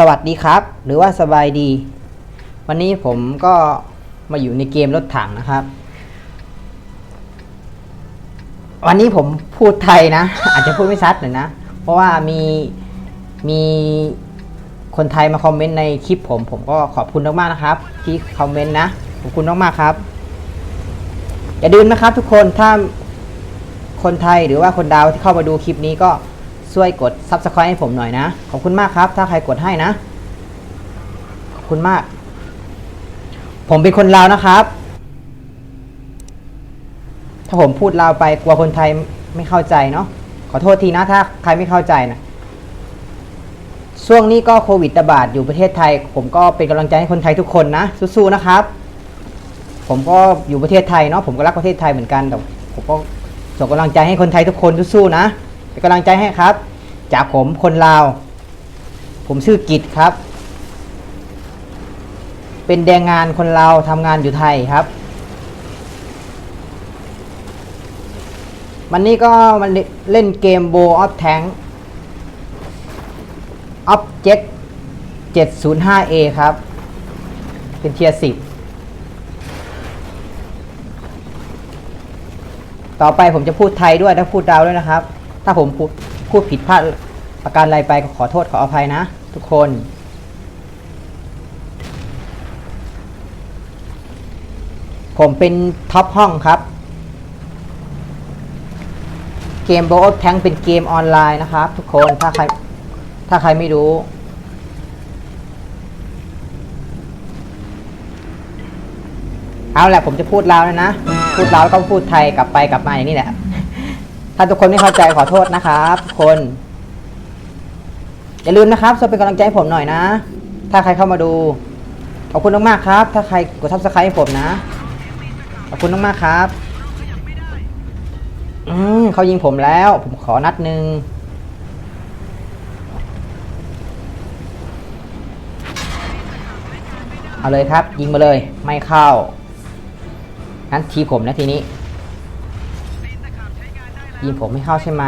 สวัสดีครับ หรือว่าสบายดี วันนี้ผมก็มาอยู่ในเกมรถถังนะครับ วันนี้ผมพูดไทยนะ อาจจะพูดไม่ชัดหน่อยนะ เพราะว่ามีมีคนไทยมาคอมเมนต์ในคลิปผม ผมก็ขอบคุณมากๆนะครับ ที่คอมเมนต์นะขอบคุณมากๆครับ อย่าลืมนะครับทุกคนถ้าคนไทยหรือว่าคนดาวที่เข้ามาดูคลิปนี้ก็ ช่วยกด subscribe ให้ผมหน่อยนะ ขอบคุณมากครับ ถ้าใครกดให้นะ ขอบคุณมาก ผมเป็นคนลาวนะครับ ถ้าผมพูดลาวไปกลัวคนไทยไม่เข้าใจเนาะ ขอโทษทีนะถ้าใครไม่เข้าใจนะช่วงนี้ก็โควิดระบาดอยู่ประเทศไทย ผมก็เป็นกำลังใจให้คนไทยทุกคนนะสู้ๆนะครับ ผมก็อยู่ประเทศไทยเนาะผมก็รักประเทศไทยเหมือนกันแต่ผมก็ส่งกำลังใจให้คนไทยทุกคนสู้ๆนะ เป็นกำลังใจให้ครับ จากผมคนลาว ผมชื่อกิตครับ เป็นแรงงานคนลาวทำงานอยู่ไทยครับ วันนี้ก็มันเล่นเกม Bow of Tank Object 705A ครับ เป็นเทียร์10ต่อไปผมจะพูดไทยด้วยถ้าพูดดาวด้วยนะครับ ถ้าผมพูดพูดผิดพลาดประการอะไปก็ขอโทษขออภัยนะ ทุกคน ผมเป็นท็อปห้องครับ เกมโบว์แทงเป็นเกมออนไลน์นะครับ ทุกคนถ้าใครถ้าใครไม่รู้เอาแหละผมจะพูดลาวแล้วนะ พูดลาวแล้วก็พูดไทยกลับไปกลับมาอย่างนี้แหละ ถ้าทุกคนไม่เข้าใจขอโทษนะครับทุกคน อย่าลืมนะครับช่วยเป็นกำลังใจให้ผมหน่อยนะ ถ้าใครเข้ามาดู ขอบคุณมากๆครับ ถ้าใครกดซับสไครต์ให้ผมนะ ขอบคุณมากๆครับ อืมเขายิงผมแล้ว ผมขอนัดหนึ่งเอาเลยครับ ยิงมาเลย ไม่เข้างั้นทีผมนะทีนี้ ยิงผมไม่เข้าใช่ไหม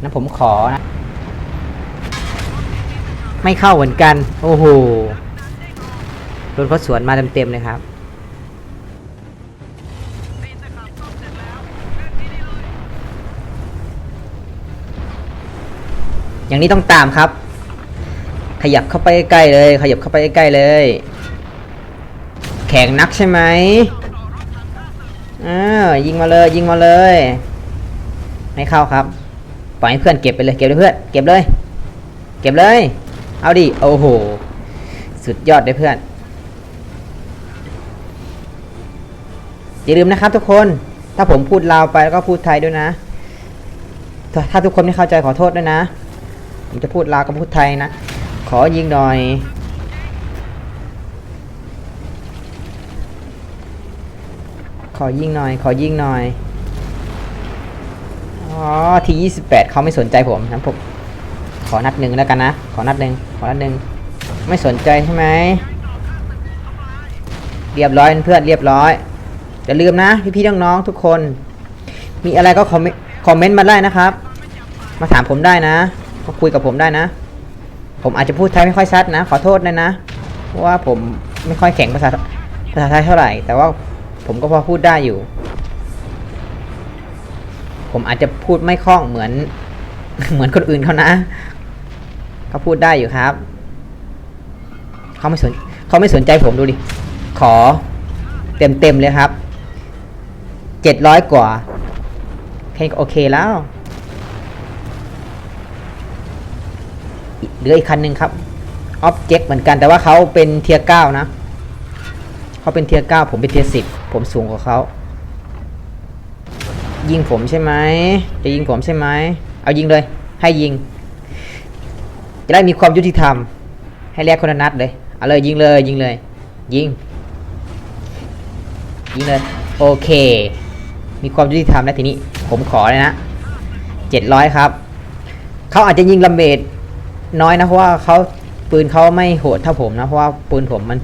นั้นผมขอนะ ไม่เข้าเหมือนกัน โอ้โหโดนเขาสวนมาเต็มๆเลยครับ อย่างนี้ต้องตามครับ ขยับเข้าไปใกล้เลย ขยับเข้าไปใกล้เลย แข็งนักใช่ไหมอ้าวยิงมาเลย ยิงมาเลย ไม่เข้าครับ ปล่อยให้เพื่อนเก็บไปเลย เก็บเลยเพื่อน เก็บเลย เก็บเลย เอาดิ โอ้โห สุดยอดเลยเพื่อน อย่าลืมนะครับทุกคน ถ้าผมพูดลาวไปแล้วก็พูดไทยด้วยนะ ถ้าถ้าทุกคนไม่เข้าใจขอโทษด้วยนะ ผมจะพูดลาวกับพูดไทยนะ ขอยิงหน่อยขอยิงหน่อย ขอยิงหน่อย อ๋อทียี่สิบแปดเขาไม่สนใจผมนะผมขอนัดหนึ่งแล้วกันนะ ขอนัดหนึ่งขอนัดหนึ่งไม่สนใจใช่ไหมเรียบร้อยเพื่อนเรียบร้อยอย่าลืมนะพี่ๆน้องๆทุกคน มีอะไรก็คอมเมนต์คอมเมนต์มาได้นะครับ มาถามผมได้นะมาคุยกับผมได้นะ ผมอาจจะพูดไทยไม่ค่อยชัดนะ ขอโทษนะนะเพราะว่าผมไม่ค่อยแข็งภาษาภาษาไทยเท่าไหร่ แต่ว่าผมก็พอพูดได้อยู่ ผมอาจจะพูดไม่คล่องเหมือน เหมือนคนอื่นเขานะเขาพูดได้อยู่ครับเขาไม่สนเขาไม่สนใจผมดูดิ ขอเต็มเต็มเลยครับเจ็ดร้อยกว่าแค่โอเคแล้วเหลืออีกคันหนึ่งครับออบเจกต์เหมือนกันแต่ว่าเขาเป็นเทียร์เก้านะเขาเป็นเทียร์เก้าผมเป็นเทียร์สิบผมสูงกว่าเขา ยิงผมใช่ไหมจะยิงผมใช่ไหมเอายิงเลย ให้ยิง จะได้มีความยุติธรรม ให้แลกคนนัดเลยเอาเลยยิงเลยยิงเลย ยิง ยิงเลย โอเค มีความยุติธรรมแล้วทีนี้ ผมขอเลยนะเจ็ดร้อยครับ เขาอาจจะยิงลำเบดน้อยนะเพราะว่าเขาปืนเขาไม่โหดเท่าผมนะเพราะว่าปืนผมมัน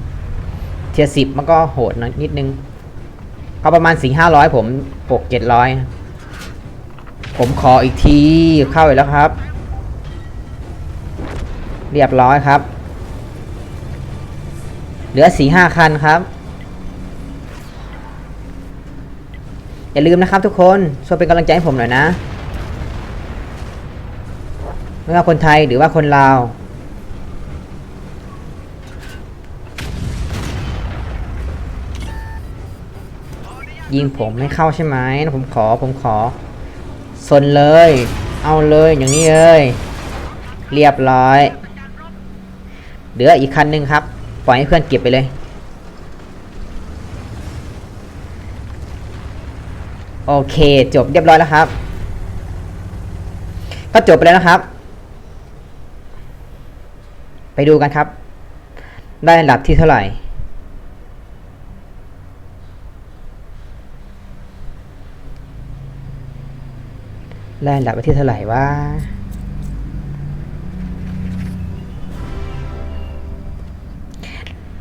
เทียสิบมันก็โหดน้อยนิดนึง เขาประมาณสี่ห้าร้อยผมหกเจ็ดร้อยผมขออีกทีเข้าอีกแล้วครับ เรียบร้อยครับ เหลือสี่ห้าคันครับ อย่าลืมนะครับทุกคนช่วยเป็นกำลังใจให้ผมหน่อยนะ ไม่ว่าคนไทยหรือว่าคนลาว ยิงผมไม่เข้าใช่ไหมนะผมขอผมขอสนเลย เอาเลยอย่างนี้เลยเรียบร้อยเหลืออีกคันหนึ่งครับ ปล่อยให้เพื่อนเก็บไปเลย โอเค จบเรียบร้อยแล้วครับ ก็จบไปแล้วนะครับ ไปดูกันครับ ได้อันดับที่เท่าไหร่ ได้อันดับที่เท่าไหร่วะ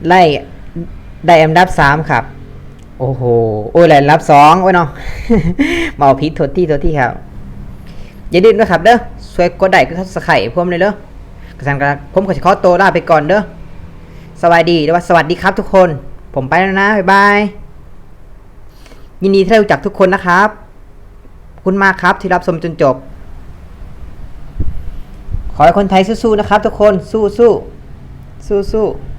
ไล่ได้อันดับสามครับ โอ้โห โอ้ยได้อันดับสองโอ้ยเนาะมาเอาพิษโทษที่โทษที่ครับ อย่าลืมนะครับเด้อช่วยกดไลค์กดซับสไครต์ผมเลยเด้อกระสันกระผมก็จะขอตัวลาไปก่อนเด้อสวัสดีหรือว่าสวัสดีครับทุกคน ผมไปแล้วนะ บ๊ายบาย ยินดีที่ได้รู้จักทุกคนนะครับ คุณมากครับที่รับชมจนจบ ขอให้คนไทยสู้ๆนะครับทุกคนสู้ๆสู้ๆ